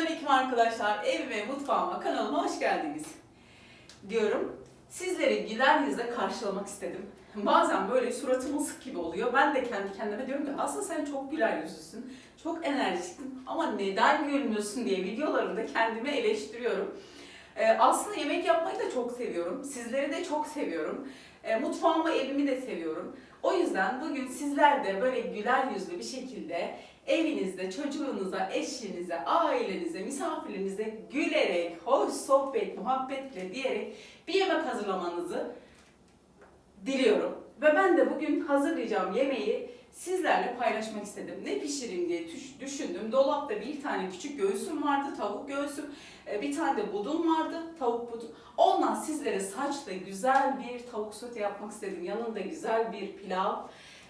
Selamünaleyküm arkadaşlar. Evime, mutfağıma, kanalıma hoş geldiniz. Diyorum. Sizleri güler yüzle karşılamak istedim. Bazen böyle suratım ısık gibi oluyor. Ben de kendi kendime diyorum ki aslında sen çok güler yüzlüsün. Çok enerjiksin ama neden gülmüyorsun diye videolarımda kendimi eleştiriyorum. Ee, aslında yemek yapmayı da çok seviyorum. Sizleri de çok seviyorum. Ee, mutfağımı, evimi de seviyorum. O yüzden bugün sizler de böyle güler yüzlü bir şekilde evinizde çocuğunuza, eşinize, ailenize, misafirlerinize gülerek, hoş sohbet, muhabbetle diyerek bir yemek hazırlamanızı diliyorum. Ve ben de bugün hazırlayacağım yemeği sizlerle paylaşmak istedim. Ne pişireyim diye düş- düşündüm. Dolapta bir tane küçük göğsüm vardı, tavuk göğsüm. Ee, Bir tane de budum vardı, tavuk budum. Ondan sizlere saçta güzel bir tavuk sote yapmak istedim. Yanında güzel bir pilav,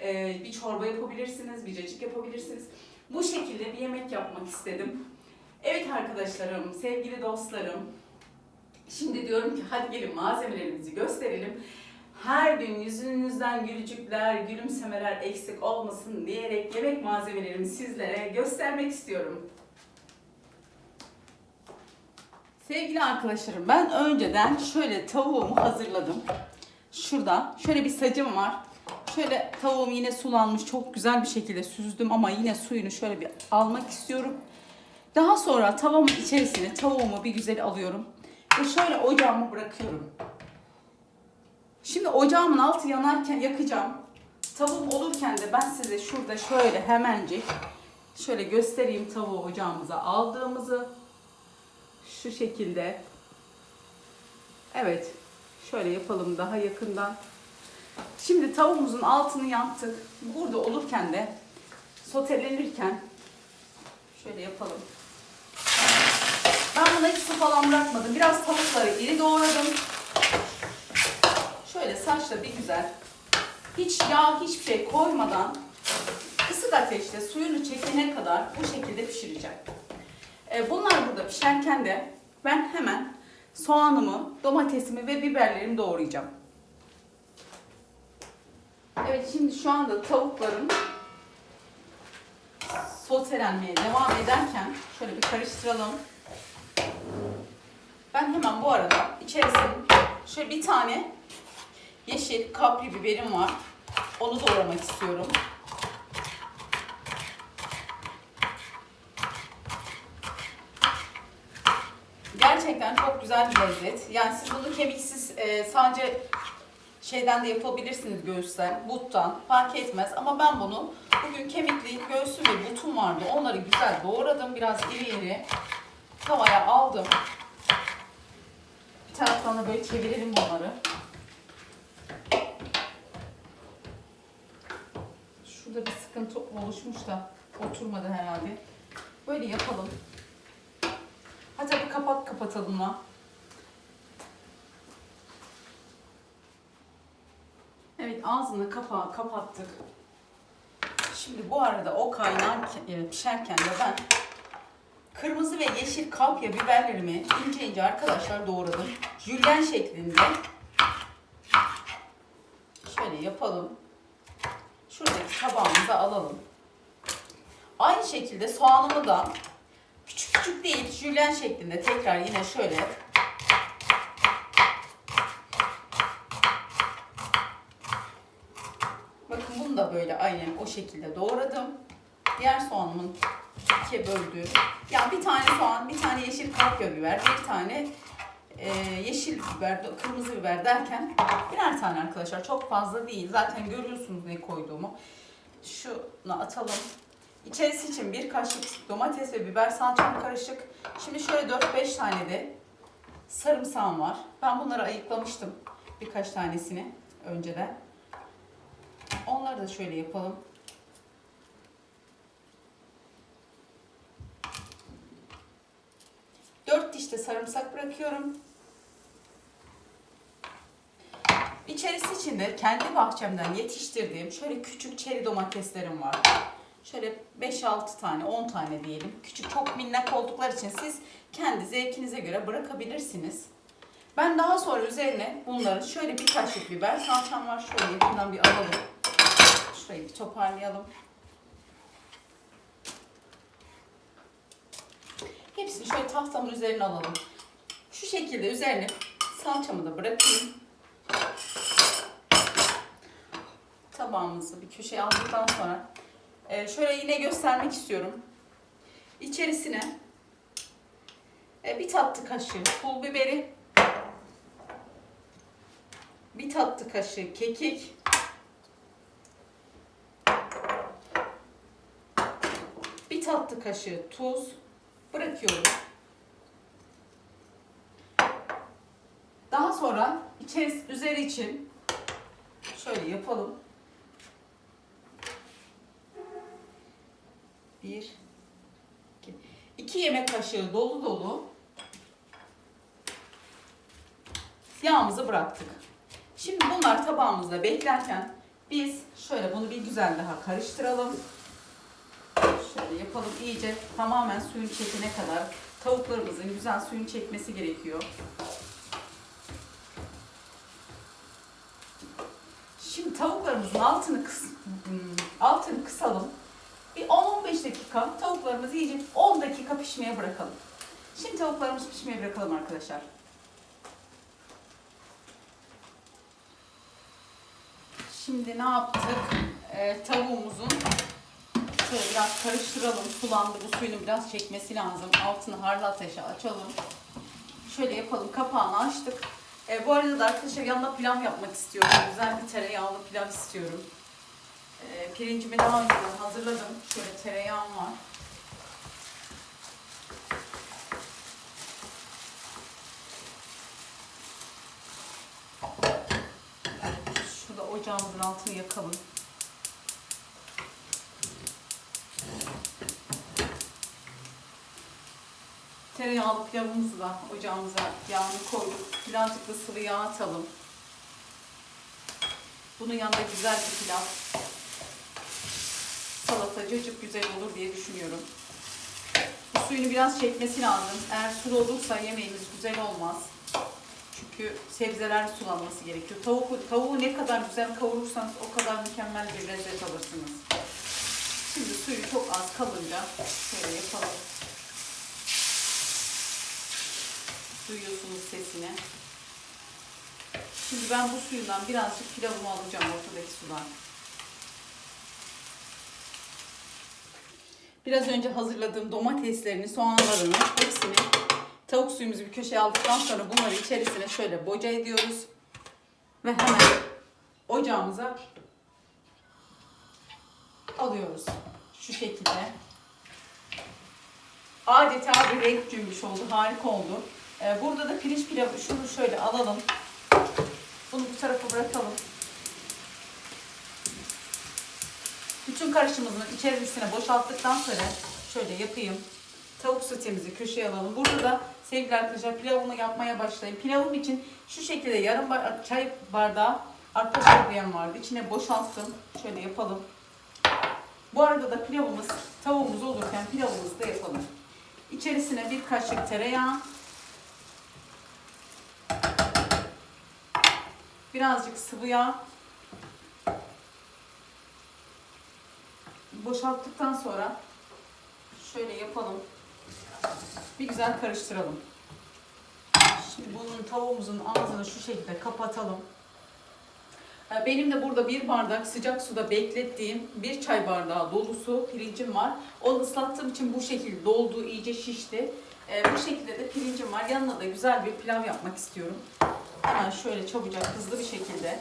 ee, bir çorba yapabilirsiniz, bir cacık yapabilirsiniz. Bu şekilde bir yemek yapmak istedim. Evet arkadaşlarım, sevgili dostlarım. Şimdi diyorum ki hadi gelin malzemelerimizi gösterelim. Her gün yüzünüzden gülücükler, gülümsemeler eksik olmasın diyerek yemek malzemelerimi sizlere göstermek istiyorum. Sevgili arkadaşlarım ben önceden şöyle tavuğumu hazırladım. Şurada şöyle bir sacım var. Şöyle tavuğum yine sulanmış çok güzel bir şekilde süzdüm ama yine suyunu şöyle bir almak istiyorum. Daha sonra tavamın içerisine tavuğumu bir güzel alıyorum. Ve şöyle ocağıma bırakıyorum. Şimdi ocağımın altı yanarken yakacağım. Tavuk olurken de ben size şurada şöyle hemencik şöyle göstereyim tavuğu ocağımıza aldığımızı. Şu şekilde. Evet. Şöyle yapalım daha yakından. Şimdi tavuğumuzun altını yaktık. Burada olurken de sotelenirken şöyle yapalım. Ben buna hiç su falan bırakmadım. Biraz tavukları iri doğradım. Şöyle saçla bir güzel. Hiç yağ, hiçbir şey koymadan kısık ateşte suyunu çekene kadar bu şekilde pişireceğim. Ee, Bunlar burada pişerken de ben hemen soğanımı, domatesimi ve biberlerimi doğrayacağım. Evet şimdi şu anda tavuklarım sotelenmeye devam ederken şöyle bir karıştıralım. Ben hemen bu arada içerisine şöyle bir tane yeşil kapri biberim var. Onu doğramak istiyorum. Gerçekten çok güzel bir lezzet. Yani siz bunu kemiksiz e, sadece şeyden de yapabilirsiniz göğüsten, buttan fark etmez. Ama ben bunu bugün kemikli göğsüm ve butum vardı. Onları güzel doğradım. Biraz iri iri tavaya aldım. Bir taraftan da böyle çevirelim bunları. Şurada bir sıkıntı oluşmuş da oturmadı herhalde. Böyle yapalım. Hadi bir kapat kapatalım lan. Evet ağzını kapağı kapattık. Şimdi bu arada o kaynarken, e, pişerken de ben kırmızı ve yeşil kapya biberlerimi ince ince arkadaşlar doğradım. Jülyen şeklinde. Şöyle yapalım. Şuradaki tabağımıza alalım. Aynı şekilde soğanımı da küçük küçük değil jülyen şeklinde tekrar yine şöyle Bakın bunu da böyle aynen o şekilde doğradım. Diğer soğanımın ikiye böldüğüm. Ya bir tane soğan, bir tane yeşil kapya biber, bir tane e, yeşil biber, kırmızı biber derken birer tane arkadaşlar. Çok fazla değil. Zaten görüyorsunuz ne koyduğumu. Şunu atalım. İçerisi için bir kaşık domates ve biber salçam karışık. Şimdi şöyle 4-5 tane de sarımsağım var. Ben bunları ayıklamıştım birkaç tanesini önceden. Onları da şöyle yapalım. Dört diş de sarımsak bırakıyorum. İçerisi içinde kendi bahçemden yetiştirdiğim şöyle küçük çeri domateslerim var. Şöyle 5-6 tane, 10 tane diyelim. Küçük çok minnak oldukları için siz kendi zevkinize göre bırakabilirsiniz. Ben daha sonra üzerine bunları şöyle bir kaşık biber salçam var. Şöyle yakından bir alalım. Şurayı bir toparlayalım. Hepsini şöyle tahtamın üzerine alalım. Şu şekilde üzerine salçamı da bırakayım. Tabağımızı bir köşeye aldıktan sonra e, şöyle yine göstermek istiyorum. İçerisine e, bir tatlı kaşığı pul biberi, bir tatlı kaşığı kekik, bir tatlı kaşığı tuz bırakıyorum. Daha sonra içerisi üzeri için şöyle yapalım. Bir, iki, iki yemek kaşığı dolu dolu yağımızı bıraktık. Şimdi bunlar tabağımızda beklerken biz şöyle bunu bir güzel daha karıştıralım. Şöyle yapalım iyice tamamen suyun çekene kadar tavuklarımızın güzel suyun çekmesi gerekiyor. Şimdi tavuklarımızın altını kıs hmm, altını kısalım. Bir 10-15 dakika tavuklarımızı iyice 10 dakika pişmeye bırakalım. Şimdi tavuklarımızı pişmeye bırakalım arkadaşlar. Şimdi ne yaptık? Ee, tavuğumuzun şöyle biraz karıştıralım. Sulandı. Bu suyunu biraz çekmesi lazım. Altını harlı ateşe açalım. Şöyle yapalım. Kapağını açtık. Ee, bu arada da arkadaşlar yanına pilav yapmak istiyorum. Güzel bir tereyağlı pilav istiyorum. Ee, pirincimi daha önceden hazırladım. Şöyle tereyağım var. Şurada ocağımızın altını yakalım. Tereyağlı pilavımızı da ocağımıza yağını koyduk. Birazcık da sıvı yağ atalım. Bunun yanında güzel bir pilav. Salata cacık güzel olur diye düşünüyorum. Bu suyunu biraz çekmesi lazım. Eğer sulu olursa yemeğimiz güzel olmaz. Çünkü sebzeler sulanması gerekiyor. Tavuk, tavuğu ne kadar güzel kavurursanız o kadar mükemmel bir lezzet alırsınız. Şimdi suyu çok az kalınca şöyle yapalım. Duyuyorsunuz sesini. Şimdi ben bu suyundan birazcık pilavımı alacağım ortadaki sudan. Biraz önce hazırladığım domateslerini, soğanlarını hepsini tavuk suyumuzu bir köşeye aldıktan sonra bunları içerisine şöyle boca ediyoruz. Ve hemen ocağımıza alıyoruz. Şu şekilde. Adeta bir renk cümbüş oldu. Harika oldu. Ee, burada da pirinç pilavı şunu şöyle alalım. Bunu bu tarafa bırakalım. Bütün karışımımızın içerisine boşalttıktan sonra şöyle yapayım. Tavuk sotemizi köşeye alalım. Burada da sevgili arkadaşlar pilavımı yapmaya başlayayım. Pilavım için şu şekilde yarım çay bardağı arpa şehriyem vardı. İçine boşalttım. Şöyle yapalım. Bu arada da pilavımız, tavuğumuz olurken pilavımızı da yapalım. İçerisine bir kaşık tereyağı, birazcık sıvı yağ, boşalttıktan sonra şöyle yapalım. Bir güzel karıştıralım. Şimdi bunun tavuğumuzun ağzını şu şekilde kapatalım. Ee, Benim de burada bir bardak sıcak suda beklettiğim bir çay bardağı dolusu pirincim var. Onu ıslattığım için bu şekilde doldu, iyice şişti. Ee, Bu şekilde de pirincim var. Yanına da güzel bir pilav yapmak istiyorum. Hemen şöyle çabucak hızlı bir şekilde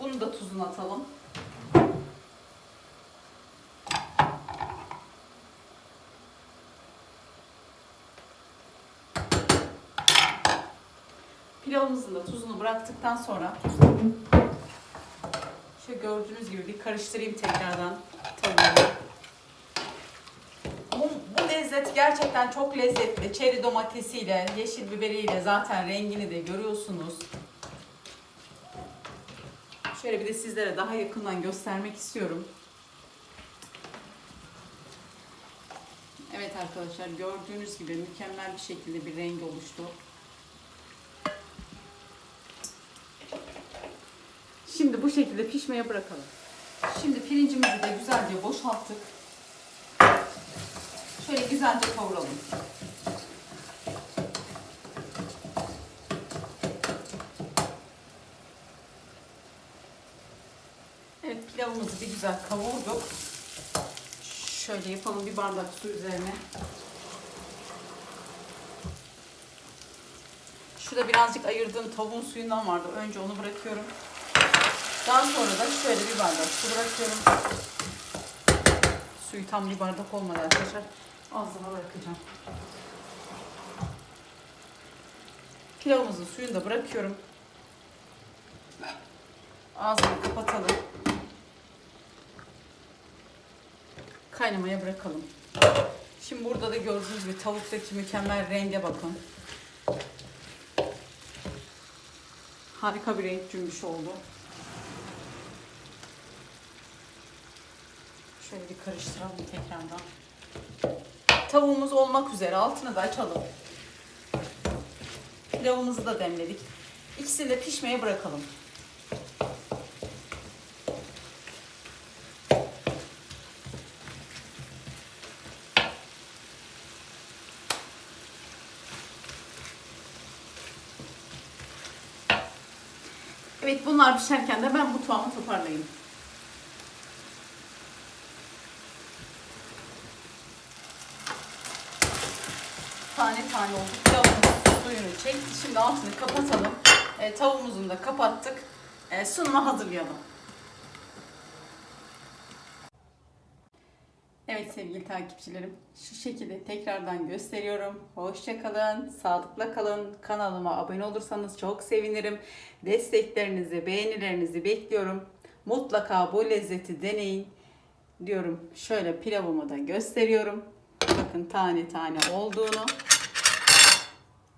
Bunu da tuzunu atalım. Pilavımızın da tuzunu bıraktıktan sonra şu gördüğünüz gibi bir karıştırayım tekrardan tavuğu. Bu, bu lezzet gerçekten çok lezzetli. Çeri domatesiyle, yeşil biberiyle zaten rengini de görüyorsunuz. Şöyle bir de sizlere daha yakından göstermek istiyorum. Evet arkadaşlar gördüğünüz gibi mükemmel bir şekilde bir renk oluştu. Şimdi bu şekilde pişmeye bırakalım. Şimdi pirincimizi de güzelce boşalttık. Şöyle güzelce kavuralım. Evet pilavımızı bir güzel kavurduk. Şöyle yapalım bir bardak su üzerine. Şurada birazcık ayırdığım tavuğun suyundan vardı. Önce onu bırakıyorum. Daha sonra da şöyle bir bardak su bırakıyorum. Suyu tam bir bardak olmadı arkadaşlar. Az daha bırakacağım. Pilavımızın suyunu da bırakıyorum. Ağzını kapatalım. Kaynamaya bırakalım. Şimdi burada da gördüğünüz gibi tavuktaki mükemmel renge bakın. Harika bir renk cümbüş oldu. Şöyle bir karıştıralım tekrardan. Tavuğumuz olmak üzere altını da açalım. Pilavımızı da demledik. İkisini de pişmeye bırakalım. Evet bunlar pişerken de ben mutfağımı toparlayayım. Tane tane oldu. Pilavımız suyunu çekti. Şimdi altını kapatalım. E, tavuğumuzu da kapattık. E, sunuma hazırlayalım. Evet sevgili takipçilerim, şu şekilde tekrardan gösteriyorum. Hoşça kalın, sağlıkla kalın. Kanalıma abone olursanız çok sevinirim. Desteklerinizi, beğenilerinizi bekliyorum. Mutlaka bu lezzeti deneyin diyorum. Şöyle pilavımı da gösteriyorum. Bakın tane tane olduğunu.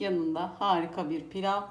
Yanında harika bir pilav.